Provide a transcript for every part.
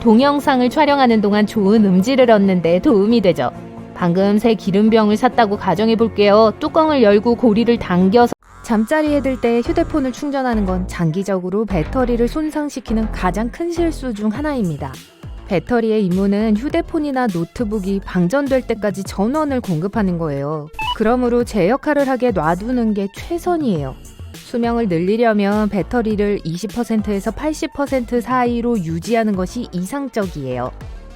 동영상을 촬영하는 동안 좋은 음질을 얻는데 도움이 되죠. 방금 새 기름병을 샀다고 가정해 볼게요. 뚜껑을 열고 고리를 당겨서 잠자리에 들 때 휴대폰을 충전하는 건 장기적으로 배터리를 손상시키는 가장 큰 실수 중 하나입니다. 배터리의 임무는 휴대폰이나 노트북이 방전될 때까지 전원을 공급하는 거예요. 그러므로 제 역할을 하게 놔두는 게 최선이에요. 수명을 늘리려면 배터리를 20%에서 80% 사이로 유지하는 것이 이상적이에요.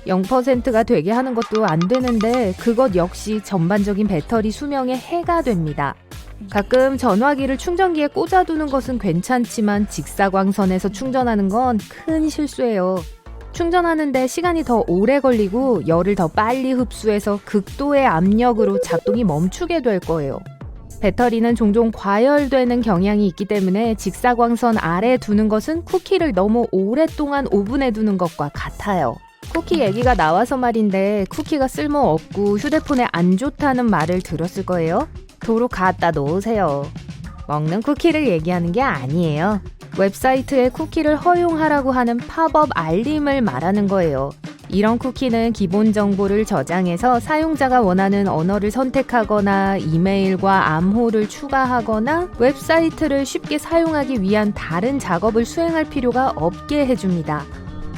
0%가 되게 하는 것도 안 되는데 그것 역시 전반적인 배터리 수명에 해가 됩니다. 가끔 전화기를 충전기에 꽂아두는 것은 괜찮지만 직사광선에서 충전하는 건 큰 실수예요. 충전하는데 시간이 더 오래 걸리고 열을 더 빨리 흡수해서 극도의 압력으로 작동이 멈추게 될 거예요. 배터리는 종종 과열되는 경향이 있기 때문에 직사광선 아래 두는 것은 쿠키를 너무 오랫동안 오븐에 두는 것과 같아요. 쿠키 얘기가 나와서 말인데 쿠키가 쓸모없고 휴대폰에 안 좋다는 말을 들었을 거예요. 도로 갖다 놓으세요. 먹는 쿠키를 얘기하는 게 아니에요. 웹사이트에 쿠키를 허용하라고 하는 팝업 알림을 말하는 거예요. 이런 쿠키는 기본 정보를 저장해서 사용자가 원하는 언어를 선택하거나 이메일과 암호를 추가하거나 웹사이트를 쉽게 사용하기 위한 다른 작업을 수행할 필요가 없게 해줍니다.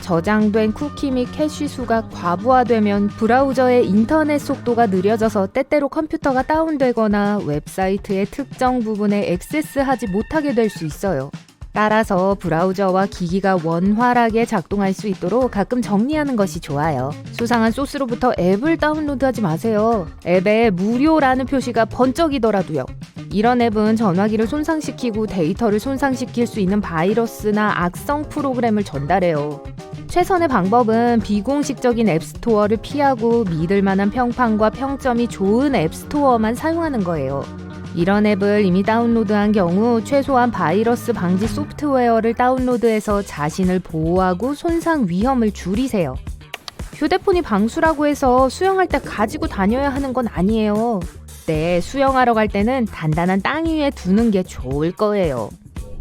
저장된 쿠키 및 캐시 수가 과부하되면 브라우저의 인터넷 속도가 느려져서 때때로 컴퓨터가 다운되거나 웹사이트의 특정 부분에 액세스하지 못하게 될 수 있어요. 따라서 브라우저와 기기가 원활하게 작동할 수 있도록 가끔 정리하는 것이 좋아요. 수상한 소스로부터 앱을 다운로드하지 마세요. 앱에 무료라는 표시가 번쩍이더라도요. 이런 앱은 전화기를 손상시키고 데이터를 손상시킬 수 있는 바이러스나 악성 프로그램을 전달해요. 최선의 방법은 비공식적인 앱스토어를 피하고 믿을 만한 평판과 평점이 좋은 앱스토어만 사용하는 거예요. 이런 앱을 이미 다운로드한 경우 최소한 바이러스 방지 소프트웨어를 다운로드해서 자신을 보호하고 손상 위험을 줄이세요. 휴대폰이 방수라고 해서 수영할 때 가지고 다녀야 하는 건 아니에요. 네, 수영하러 갈 때는 단단한 땅 위에 두는 게 좋을 거예요.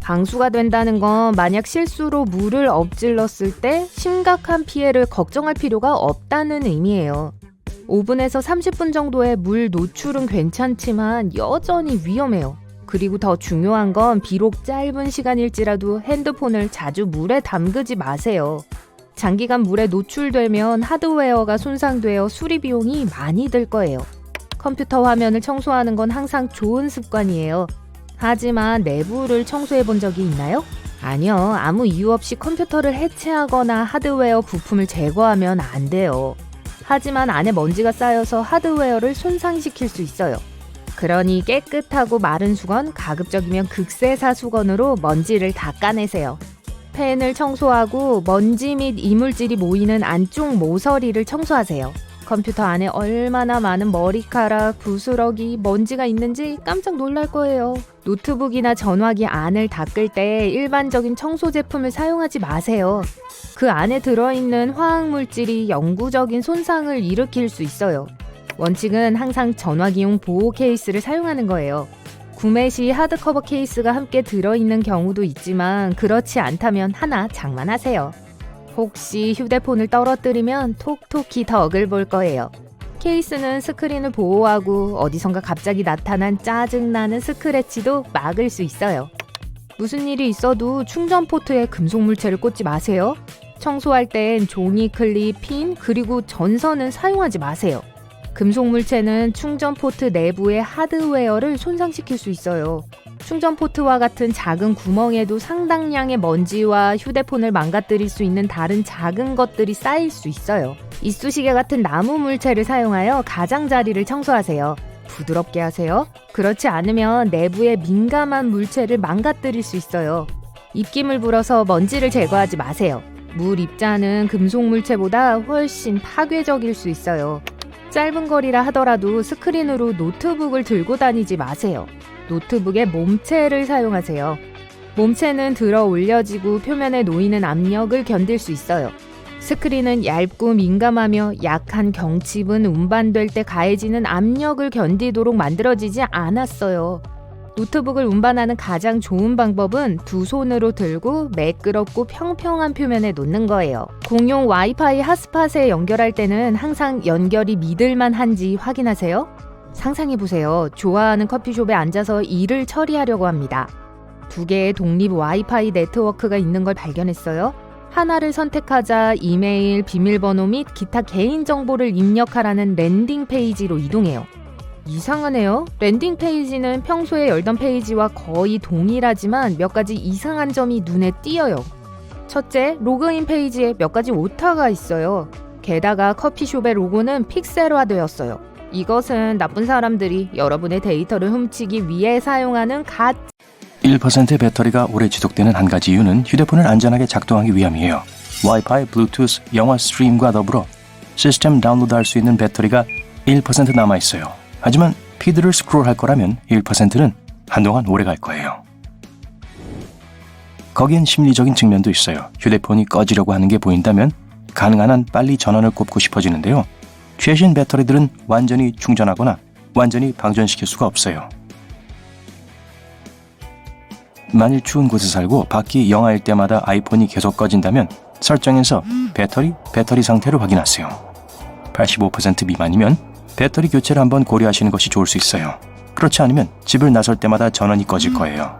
방수가 된다는 건 만약 실수로 물을 엎질렀을 때 심각한 피해를 걱정할 필요가 없다는 의미예요. 5분에서 30분 정도의 물 노출은 괜찮지만 여전히 위험해요. 그리고 더 중요한 건 비록 짧은 시간일지라도 핸드폰을 자주 물에 담그지 마세요. 장기간 물에 노출되면 하드웨어가 손상되어 수리 비용이 많이 들 거예요. 컴퓨터 화면을 청소하는 건 항상 좋은 습관이에요. 하지만 내부를 청소해 본 적이 있나요? 아니요. 아무 이유 없이 컴퓨터를 해체하거나 하드웨어 부품을 제거하면 안 돼요. 하지만 안에 먼지가 쌓여서 하드웨어를 손상시킬 수 있어요. 그러니 깨끗하고 마른 수건, 가급적이면 극세사 수건으로 먼지를 닦아내세요. 펜을 청소하고 먼지 및 이물질이 모이는 안쪽 모서리를 청소하세요. 컴퓨터 안에 얼마나 많은 머리카락, 부스러기, 먼지가 있는지 깜짝 놀랄 거예요. 노트북이나 전화기 안을 닦을 때 일반적인 청소 제품을 사용하지 마세요. 그 안에 들어있는 화학물질이 영구적인 손상을 일으킬 수 있어요. 원칙은 항상 전화기용 보호 케이스를 사용하는 거예요. 구매 시 하드커버 케이스가 함께 들어있는 경우도 있지만 그렇지 않다면 하나 장만하세요. 혹시 휴대폰을 떨어뜨리면 톡톡히 덕을 볼 거예요. 케이스는 스크린을 보호하고 어디선가 갑자기 나타난 짜증나는 스크래치도 막을 수 있어요. 무슨 일이 있어도 충전 포트에 금속 물체를 꽂지 마세요. 청소할 땐 종이 클립, 핀, 그리고 전선은 사용하지 마세요. 금속 물체는 충전 포트 내부의 하드웨어를 손상시킬 수 있어요. 충전 포트와 같은 작은 구멍에도 상당량의 먼지와 휴대폰을 망가뜨릴 수 있는 다른 작은 것들이 쌓일 수 있어요. 이쑤시개 같은 나무 물체를 사용하여 가장자리를 청소하세요. 부드럽게 하세요. 그렇지 않으면 내부의 민감한 물체를 망가뜨릴 수 있어요. 입김을 불어서 먼지를 제거하지 마세요. 물 입자는 금속 물체보다 훨씬 파괴적일 수 있어요. 짧은 거리라 하더라도 스크린으로 노트북을 들고 다니지 마세요. 노트북에 몸체를 사용하세요. 몸체는 들어 올려지고 표면에 놓이는 압력을 견딜 수 있어요. 스크린은 얇고 민감하며 약한 경칩은 운반될 때 가해지는 압력을 견디도록 만들어지지 않았어요. 노트북을 운반하는 가장 좋은 방법은 두 손으로 들고 매끄럽고 평평한 표면에 놓는 거예요. 공용 와이파이 핫스팟에 연결할 때는 항상 연결이 믿을만 한지 확인하세요. 상상해보세요. 좋아하는 커피숍에 앉아서 일을 처리하려고 합니다. 두 개의 독립 와이파이 네트워크가 있는 걸 발견했어요. 하나를 선택하자 이메일, 비밀번호 및 기타 개인정보를 입력하라는 랜딩 페이지로 이동해요. 이상하네요. 랜딩 페이지는 평소에 열던 페이지와 거의 동일하지만 몇 가지 이상한 점이 눈에 띄어요. 첫째, 로그인 페이지에 몇 가지 오타가 있어요. 게다가 커피숍의 로고는 픽셀화되었어요. 이것은 나쁜 사람들이 여러분의 데이터를 훔치기 위해 사용하는 가 1%의 배터리가 오래 지속되는 한 가지 이유는 휴대폰을 안전하게 작동하기 위함이에요. 와이파이, 블루투스, 영화 스트림과 더불어 시스템 다운로드할 수 있는 배터리가 1% 남아 있어요. 하지만 피드를 스크롤할 거라면 1%는 한동안 오래 갈 거예요. 거기엔 심리적인 측면도 있어요. 휴대폰이 꺼지려고 하는 게 보인다면 가능한 한 빨리 전원을 꼽고 싶어지는데요. 최신 배터리들은 완전히 충전하거나 완전히 방전시킬 수가 없어요. 만일 추운 곳에 살고 밖이 영하일 때마다 아이폰이 계속 꺼진다면 설정에서 배터리, 배터리 상태를 확인하세요. 85% 미만이면 배터리 교체를 한번 고려하시는 것이 좋을 수 있어요. 그렇지 않으면 집을 나설 때마다 전원이 꺼질 거예요.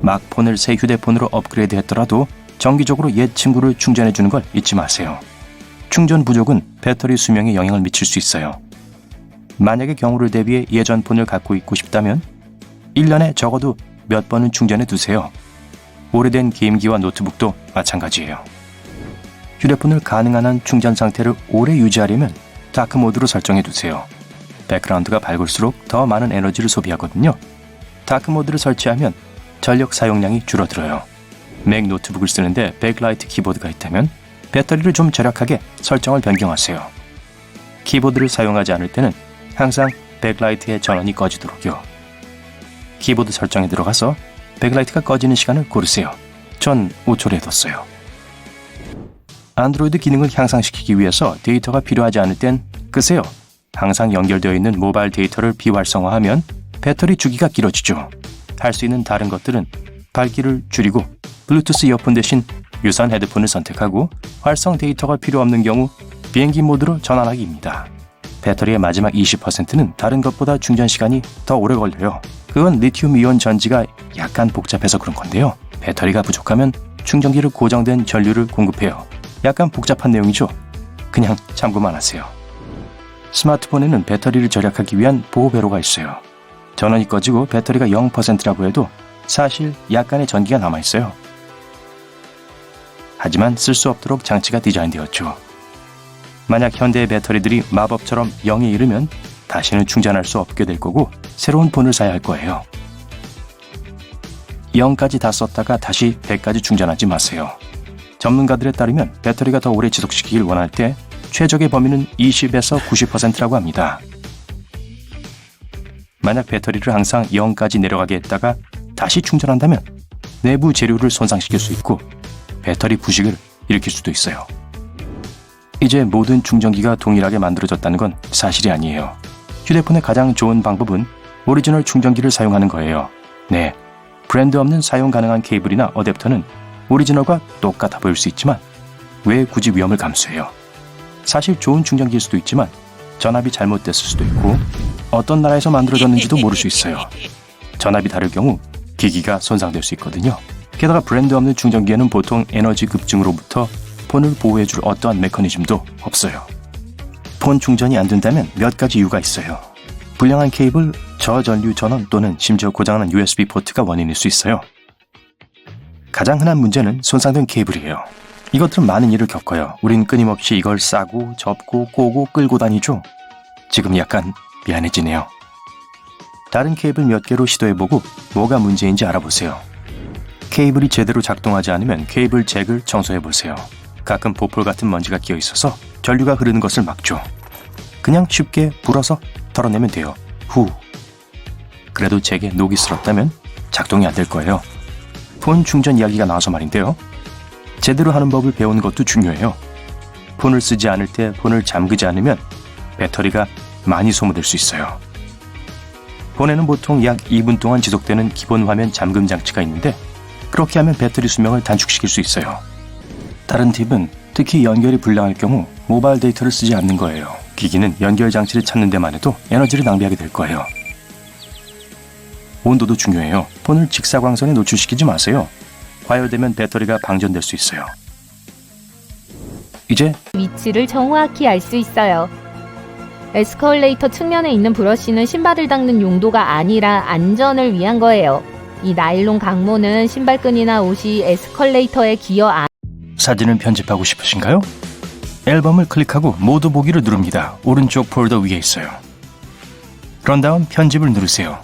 막 폰을 새 휴대폰으로 업그레이드 했더라도 정기적으로 옛 친구를 충전해 주는 걸 잊지 마세요. 충전 부족은 배터리 수명에 영향을 미칠 수 있어요. 만약의 경우를 대비해 예전 폰을 갖고 있고 싶다면 1년에 적어도 몇 번은 충전해 두세요. 오래된 게임기와 노트북도 마찬가지예요. 휴대폰을 가능한 한 충전 상태를 오래 유지하려면 다크 모드로 설정해 두세요. 백그라운드가 밝을수록 더 많은 에너지를 소비하거든요. 다크 모드를 설치하면 전력 사용량이 줄어들어요. 맥 노트북을 쓰는데 백라이트 키보드가 있다면 배터리를 좀 절약하게 설정을 변경하세요. 키보드를 사용하지 않을 때는 항상 백라이트의 전원이 꺼지도록요. 키보드 설정에 들어가서 백라이트가 꺼지는 시간을 고르세요. 전 5초를 해뒀어요. 안드로이드 기능을 향상시키기 위해서 데이터가 필요하지 않을 땐 끄세요. 항상 연결되어 있는 모바일 데이터를 비활성화하면 배터리 주기가 길어지죠. 할 수 있는 다른 것들은 밝기를 줄이고 블루투스 이어폰 대신 유선 헤드폰을 선택하고 활성 데이터가 필요 없는 경우 비행기 모드로 전환하기입니다. 배터리의 마지막 20%는 다른 것보다 충전 시간이 더 오래 걸려요. 그건 리튬 이온 전지가 약간 복잡해서 그런 건데요. 배터리가 부족하면 충전기를 고정된 전류를 공급해요. 약간 복잡한 내용이죠. 그냥 참고만 하세요. 스마트폰에는 배터리를 절약하기 위한 보호 배로가 있어요. 전원이 꺼지고 배터리가 0%라고 해도 사실 약간의 전기가 남아 있어요. 하지만 쓸 수 없도록 장치가 디자인되었죠. 만약 현대의 배터리들이 마법처럼 0에 이르면 다시는 충전할 수 없게 될 거고 새로운 폰을 사야 할 거예요. 0까지 다 썼다가 다시 100까지 충전하지 마세요. 전문가들에 따르면 배터리가 더 오래 지속시키길 원할 때 최적의 범위는 20에서 90%라고 합니다. 만약 배터리를 항상 0까지 내려가게 했다가 다시 충전한다면 내부 재료를 손상시킬 수 있고 배터리 부식을 일으킬 수도 있어요. 이제 모든 충전기가 동일하게 만들어졌다는 건 사실이 아니에요. 휴대폰의 가장 좋은 방법은 오리지널 충전기를 사용하는 거예요. 네. 브랜드 없는 사용 가능한 케이블이나 어댑터는 오리지널과 똑같아 보일 수 있지만 왜 굳이 위험을 감수해요? 사실 좋은 충전기일 수도 있지만 전압이 잘못됐을 수도 있고 어떤 나라에서 만들어졌는지도 모를 수 있어요. 전압이 다를 경우 기기가 손상될 수 있거든요. 게다가 브랜드 없는 충전기에는 보통 에너지 급증으로부터 폰을 보호해줄 어떠한 메커니즘도 없어요. 폰 충전이 안 된다면 몇 가지 이유가 있어요. 불량한 케이블, 저전류 전원 또는 심지어 고장난 USB 포트가 원인일 수 있어요. 가장 흔한 문제는 손상된 케이블이에요. 이것들은 많은 일을 겪어요. 우린 끊임없이 이걸 싸고 접고 꼬고 끌고 다니죠. 지금 약간 미안해지네요. 다른 케이블 몇 개로 시도해보고 뭐가 문제인지 알아보세요. 케이블이 제대로 작동하지 않으면 케이블 잭을 청소해보세요. 가끔 보풀 같은 먼지가 끼어 있어서 전류가 흐르는 것을 막죠. 그냥 쉽게 불어서 털어내면 돼요. 후. 그래도 잭에 녹이 슬었다면 작동이 안 될 거예요. 폰 충전 이야기가 나와서 말인데요. 제대로 하는 법을 배우는 것도 중요해요. 폰을 쓰지 않을 때 폰을 잠그지 않으면 배터리가 많이 소모될 수 있어요. 폰에는 보통 약 2분 동안 지속되는 기본 화면 잠금 장치가 있는데 그렇게 하면 배터리 수명을 단축시킬 수 있어요. 다른 팁은 특히 연결이 불량할 경우 모바일 데이터를 쓰지 않는 거예요. 기기는 연결 장치를 찾는 데만 해도 에너지를 낭비하게 될 거예요. 온도도 중요해요. 폰을 직사광선에 노출시키지 마세요. 과열되면 배터리가 방전될 수 있어요. 이제 위치를 정확히 알 수 있어요. 에스컬레이터 측면에 있는 브러쉬는 신발을 닦는 용도가 아니라 안전을 위한 거예요. 이 나일론 강모는 신발끈이나 옷이 에스컬레이터에 기어 안 사진을 편집하고 싶으신가요? 앨범을 클릭하고 모두 보기를 누릅니다. 오른쪽 폴더 위에 있어요. 그런 다음 편집을 누르세요.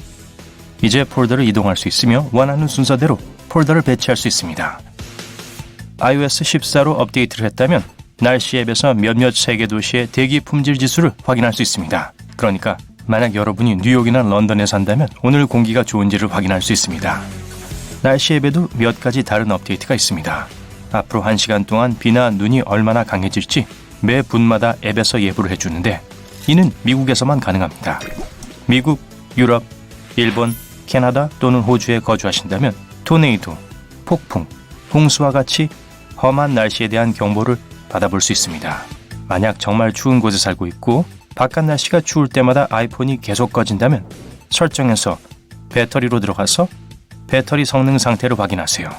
이제 폴더를 이동할 수 있으며 원하는 순서대로 폴더를 배치할 수 있습니다. iOS 14로 업데이트를 했다면 날씨 앱에서 몇몇 세계 도시의 대기 품질 지수를 확인할 수 있습니다. 그러니까 만약 여러분이 뉴욕이나 런던에 산다면 오늘 공기가 좋은지를 확인할 수 있습니다. 날씨 앱에도 몇 가지 다른 업데이트가 있습니다. 앞으로 1시간 동안 비나 눈이 얼마나 강해질지 매 분마다 앱에서 예보를 해주는데 이는 미국에서만 가능합니다. 미국, 유럽, 일본, 캐나다 또는 호주에 거주하신다면 토네이도, 폭풍, 홍수와 같이 험한 날씨에 대한 경보를 받아볼 수 있습니다. 만약 정말 추운 곳에 살고 있고 바깥 날씨가 추울 때마다 아이폰이 계속 꺼진다면 설정에서 배터리로 들어가서 배터리 성능 상태를 확인하세요.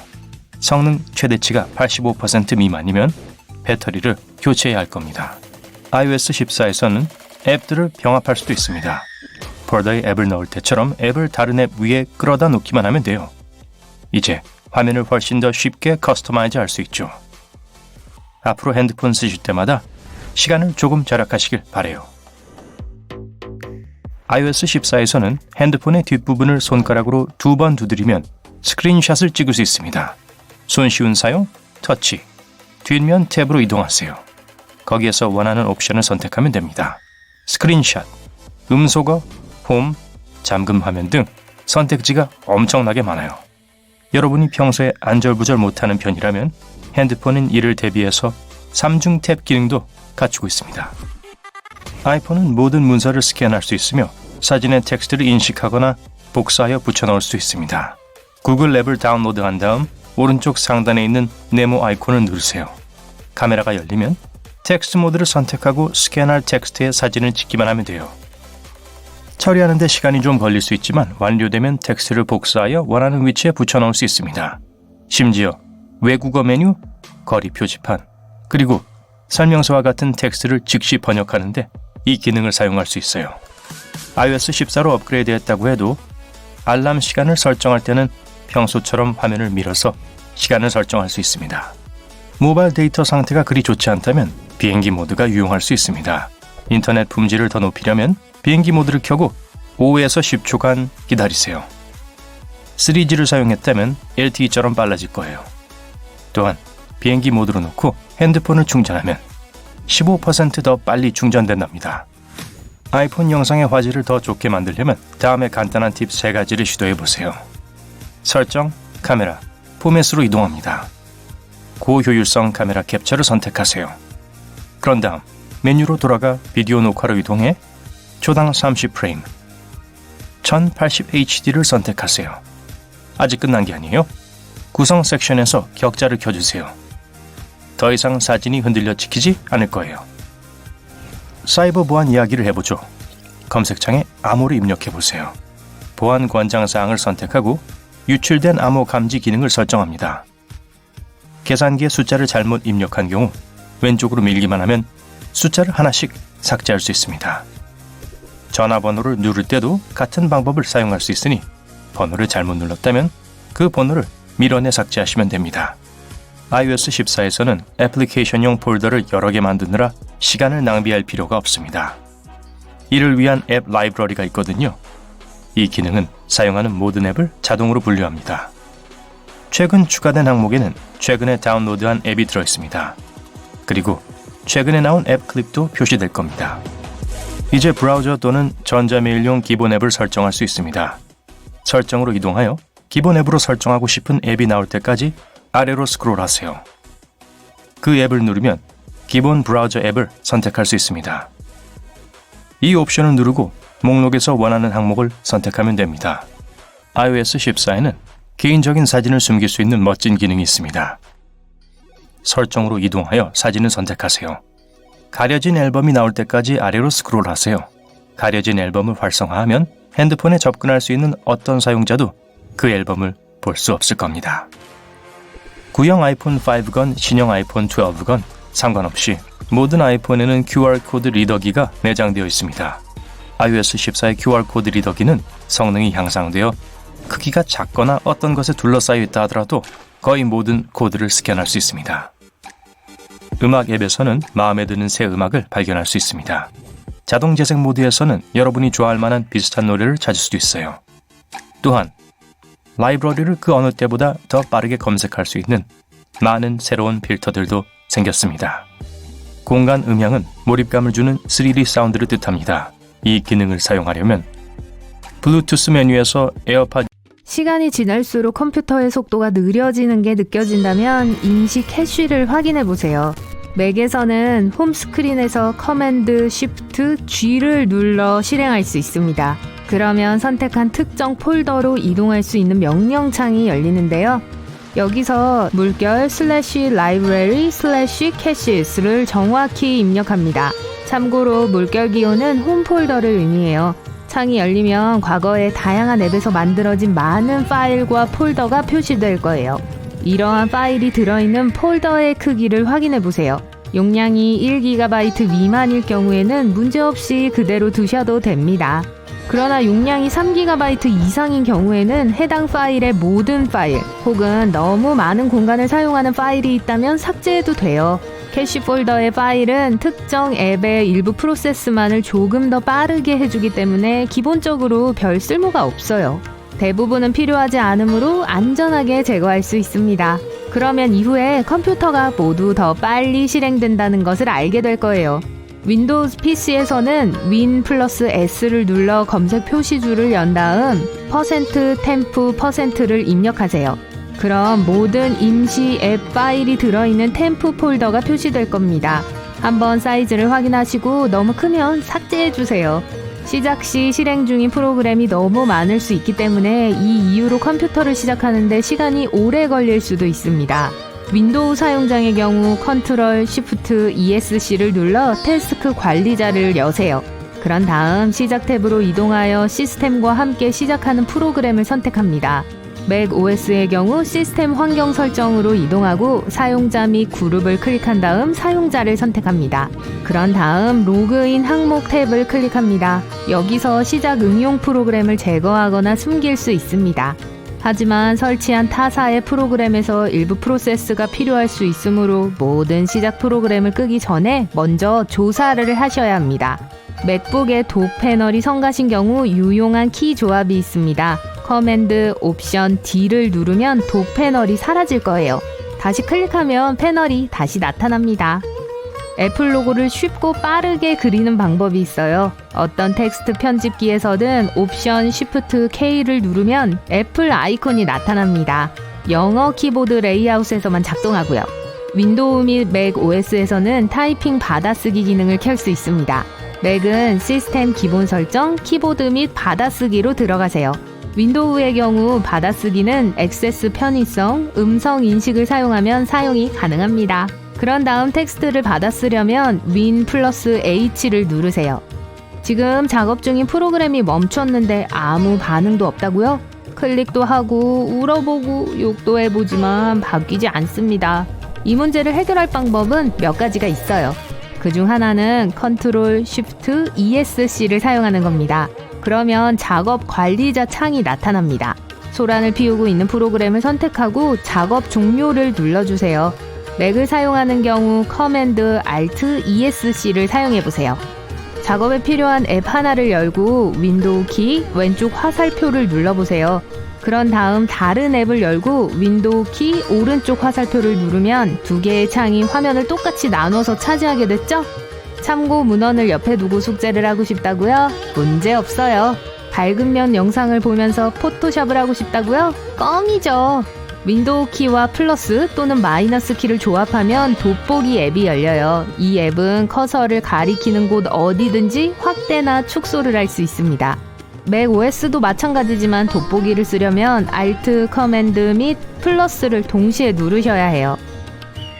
성능 최대치가 85% 미만이면 배터리를 교체해야 할 겁니다. iOS 14에서는 앱들을 병합할 수도 있습니다. 폴더에 앱을 넣을 때처럼 앱을 다른 앱 위에 끌어다 놓기만 하면 돼요. 이제 화면을 훨씬 더 쉽게 커스터마이즈 할 수 있죠. 앞으로 핸드폰 쓰실 때마다 시간을 조금 절약하시길 바래요. iOS 14에서는 핸드폰의 뒷부분을 손가락으로 두 번 두드리면 스크린샷을 찍을 수 있습니다. 손쉬운 사용, 터치, 뒷면 탭으로 이동하세요. 거기에서 원하는 옵션을 선택하면 됩니다. 스크린샷, 음소거, 홈, 잠금 화면 등 선택지가 엄청나게 많아요. 여러분이 평소에 안절부절 못하는 편이라면 핸드폰은 이를 대비해서 3중 탭 기능도 갖추고 있습니다. 아이폰은 모든 문서를 스캔할 수 있으며 사진의 텍스트를 인식하거나 복사하여 붙여넣을 수 있습니다. 구글 앱을 다운로드한 다음 오른쪽 상단에 있는 네모 아이콘을 누르세요. 카메라가 열리면 텍스트 모드를 선택하고 스캔할 텍스트의 사진을 찍기만 하면 돼요. 처리하는 데 시간이 좀 걸릴 수 있지만 완료되면 텍스트를 복사하여 원하는 위치에 붙여넣을 수 있습니다. 심지어 외국어 메뉴, 거리 표지판, 그리고 설명서와 같은 텍스트를 즉시 번역하는데 이 기능을 사용할 수 있어요. iOS 14로 업그레이드했다고 해도 알람 시간을 설정할 때는 평소처럼 화면을 밀어서 시간을 설정할 수 있습니다. 모바일 데이터 상태가 그리 좋지 않다면 비행기 모드가 유용할 수 있습니다. 인터넷 품질을 더 높이려면 비행기 모드를 켜고 5에서 10초간 기다리세요. 3G를 사용했다면 LTE처럼 빨라질 거예요. 또한 비행기 모드로 놓고 핸드폰을 충전하면 15%더 빨리 충전된답니다. 아이폰 영상의 화질을 더 좋게 만들려면 다음에 간단한 팁 3가지를 시도해 보세요. 설정, 카메라, 포맷으로 이동합니다. 고효율성 카메라 캡처를 선택하세요. 그런 다음 메뉴로 돌아가 비디오 녹화로 이동해 초당 30프레임, 1080HD를 선택하세요. 아직 끝난 게 아니에요. 구성 섹션에서 격자를 켜주세요. 더 이상 사진이 흔들려 찍히지 않을 거예요. 사이버 보안 이야기를 해보죠. 검색창에 암호를 입력해보세요. 보안 권장 사항을 선택하고 유출된 암호 감지 기능을 설정합니다. 계산기에 숫자를 잘못 입력한 경우 왼쪽으로 밀기만 하면 숫자를 하나씩 삭제할 수 있습니다. 전화번호를 누를 때도 같은 방법을 사용할 수 있으니 번호를 잘못 눌렀다면 그 번호를 밀어내 삭제하시면 됩니다. iOS 14에서는 애플리케이션용 폴더를 여러 개 만드느라 시간을 낭비할 필요가 없습니다. 이를 위한 앱 라이브러리가 있거든요. 이 기능은 사용하는 모든 앱을 자동으로 분류합니다. 최근 추가된 항목에는 최근에 다운로드한 앱이 들어있습니다. 그리고 최근에 나온 앱 클립도 표시될 겁니다. 이제 브라우저 또는 전자메일용 기본 앱을 설정할 수 있습니다. 설정으로 이동하여 기본 앱으로 설정하고 싶은 앱이 나올 때까지 아래로 스크롤하세요. 그 앱을 누르면 기본 브라우저 앱을 선택할 수 있습니다. 이 옵션을 누르고 목록에서 원하는 항목을 선택하면 됩니다. iOS 14에는 개인적인 사진을 숨길 수 있는 멋진 기능이 있습니다. 설정으로 이동하여 사진을 선택하세요. 가려진 앨범이 나올 때까지 아래로 스크롤하세요. 가려진 앨범을 활성화하면 핸드폰에 접근할 수 있는 어떤 사용자도 그 앨범을 볼 수 없을 겁니다. 구형 아이폰 5건 신형 아이폰 12건 상관없이 모든 아이폰에는 QR코드 리더기가 내장되어 있습니다. iOS 14의 QR코드 리더기는 성능이 향상되어 크기가 작거나 어떤 것에 둘러싸여 있다 하더라도 거의 모든 코드를 스캔할 수 있습니다. 음악 앱에서는 마음에 드는 새 음악을 발견할 수 있습니다. 자동 재생 모드에서는 여러분이 좋아할 만한 비슷한 노래를 찾을 수도 있어요. 또한 라이브러리를 그 어느 때보다 더 빠르게 검색할 수 있는 많은 새로운 필터들도 생겼습니다. 공간 음향은 몰입감을 주는 3D 사운드를 뜻합니다. 이 기능을 사용하려면 블루투스 메뉴에서 에어팟 시간이 지날수록 컴퓨터의 속도가 느려지는 게 느껴진다면 임시 캐쉬를 확인해 보세요. 맥에서는 홈스크린에서 커맨드 쉬프트 G를 눌러 실행할 수 있습니다. 그러면 선택한 특정 폴더로 이동할 수 있는 명령창이 열리는데요. 여기서 물결 슬래시 라이브러리 슬래시 캐시스를 정확히 입력합니다. 참고로 물결 기호는 홈 폴더를 의미해요. 창이 열리면 과거에 다양한 앱에서 만들어진 많은 파일과 폴더가 표시될 거예요. 이러한 파일이 들어있는 폴더의 크기를 확인해 보세요. 용량이 1GB 미만일 경우에는 문제없이 그대로 두셔도 됩니다. 그러나 용량이 3GB 이상인 경우에는 해당 파일의 모든 파일 혹은 너무 많은 공간을 사용하는 파일이 있다면 삭제해도 돼요. 캐시 폴더의 파일은 특정 앱의 일부 프로세스만을 조금 더 빠르게 해주기 때문에 기본적으로 별 쓸모가 없어요. 대부분은 필요하지 않으므로 안전하게 제거할 수 있습니다. 그러면 이후에 컴퓨터가 모두 더 빨리 실행된다는 것을 알게 될 거예요. 윈도우즈 PC에서는 윈 플러스 S를 눌러 검색 표시줄을 연 다음 퍼센트 템프 퍼센트를 입력하세요. 그럼 모든 임시 앱 파일이 들어있는 템프 폴더가 표시될 겁니다. 한번 사이즈를 확인하시고 너무 크면 삭제해주세요. 시작 시 실행 중인 프로그램이 너무 많을 수 있기 때문에 이 이유로 컴퓨터를 시작하는데 시간이 오래 걸릴 수도 있습니다. 윈도우 사용자의 경우 컨트롤 쉬프트 ESC를 눌러 태스크 관리자를 여세요. 그런 다음 시작 탭으로 이동하여 시스템과 함께 시작하는 프로그램을 선택합니다. 맥 OS의 경우 시스템 환경 설정으로 이동하고 사용자 및 그룹을 클릭한 다음 사용자를 선택합니다. 그런 다음 로그인 항목 탭을 클릭합니다. 여기서 시작 응용 프로그램을 제거하거나 숨길 수 있습니다. 하지만 설치한 타사의 프로그램에서 일부 프로세스가 필요할 수 있으므로 모든 시작 프로그램을 끄기 전에 먼저 조사를 하셔야 합니다. 맥북의 독 패널이 성가신 경우 유용한 키 조합이 있습니다. 커맨드 옵션 D를 누르면 독 패널이 사라질 거예요. 다시 클릭하면 패널이 다시 나타납니다. 애플 로고를 쉽고 빠르게 그리는 방법이 있어요. 어떤 텍스트 편집기에서든 옵션 Shift K를 누르면 애플 아이콘이 나타납니다. 영어 키보드 레이아웃에서만 작동하고요. 윈도우 및 맥 OS에서는 타이핑 받아쓰기 기능을 켤 수 있습니다. 맥은 시스템 기본 설정, 키보드 및 받아쓰기로 들어가세요. 윈도우의 경우 받아쓰기는 액세스 편의성, 음성 인식을 사용하면 사용이 가능합니다. 그런 다음 텍스트를 받아쓰려면 윈 플러스 H를 누르세요. 지금 작업 중인 프로그램이 멈췄는데 아무 반응도 없다고요? 클릭도 하고 울어보고 욕도 해보지만 바뀌지 않습니다. 이 문제를 해결할 방법은 몇 가지가 있어요. 그 중 하나는 컨트롤 쉬프트 ESC를 사용하는 겁니다. 그러면 작업 관리자 창이 나타납니다. 소란을 피우고 있는 프로그램을 선택하고 작업 종료를 눌러주세요. 맥을 사용하는 경우 커맨드 Alt ESC를 사용해 보세요. 작업에 필요한 앱 하나를 열고 윈도우 키 왼쪽 화살표를 눌러보세요. 그런 다음 다른 앱을 열고 윈도우 키 오른쪽 화살표를 누르면 두 개의 창이 화면을 똑같이 나눠서 차지하게 됐죠? 참고 문헌을 옆에 두고 숙제를 하고 싶다고요? 문제 없어요. 밝은 면 영상을 보면서 포토샵을 하고 싶다고요? 껌이죠. 윈도우 키와 플러스 또는 마이너스 키를 조합하면 돋보기 앱이 열려요. 이 앱은 커서를 가리키는 곳 어디든지 확대나 축소를 할 수 있습니다. 맥 OS도 마찬가지지만 돋보기를 쓰려면 Alt, 커맨드 및 플러스를 동시에 누르셔야 해요.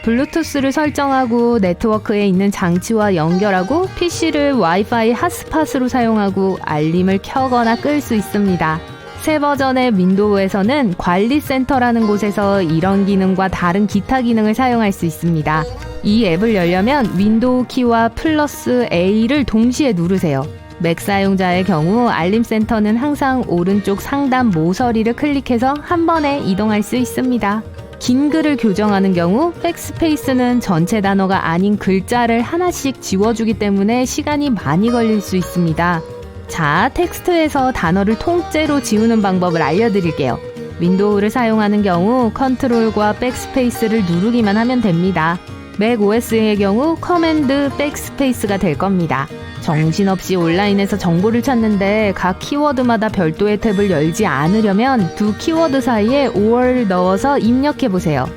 블루투스를 설정하고 네트워크에 있는 장치와 연결하고 PC를 와이파이 핫스팟으로 사용하고 알림을 켜거나 끌 수 있습니다. 새 버전의 윈도우에서는 관리센터라는 곳에서 이런 기능과 다른 기타 기능을 사용할 수 있습니다. 이 앱을 열려면 윈도우 키와 플러스 A를 동시에 누르세요. 맥 사용자의 경우 알림센터는 항상 오른쪽 상단 모서리를 클릭해서 한 번에 이동할 수 있습니다. 긴 글을 교정하는 경우 백스페이스는 전체 단어가 아닌 글자를 하나씩 지워주기 때문에 시간이 많이 걸릴 수 있습니다. 자, 텍스트에서 단어를 통째로 지우는 방법을 알려드릴게요. 윈도우를 사용하는 경우 컨트롤과 백스페이스를 누르기만 하면 됩니다. 맥 OS의 경우 커맨드 백스페이스가 될 겁니다. 정신없이 온라인에서 정보를 찾는데 각 키워드마다 별도의 탭을 열지 않으려면 두 키워드 사이에 5월을 넣어서 입력해 보세요.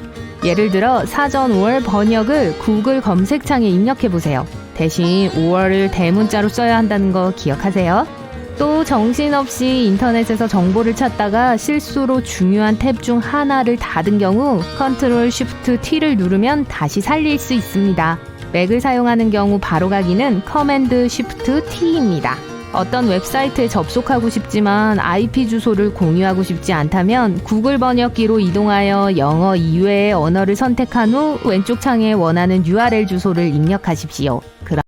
예를 들어 사전 5월 번역을 구글 검색창에 입력해 보세요. 대신 5월을 대문자로 써야 한다는 거 기억하세요. 또 정신없이 인터넷에서 정보를 찾다가 실수로 중요한 탭 중 하나를 닫은 경우 컨트롤 쉬프트 T를 누르면 다시 살릴 수 있습니다. 맥을 사용하는 경우 바로가기는 커맨드 쉬프트 T입니다. 어떤 웹사이트에 접속하고 싶지만 IP 주소를 공유하고 싶지 않다면 구글 번역기로 이동하여 영어 이외의 언어를 선택한 후 왼쪽 창에 원하는 URL 주소를 입력하십시오.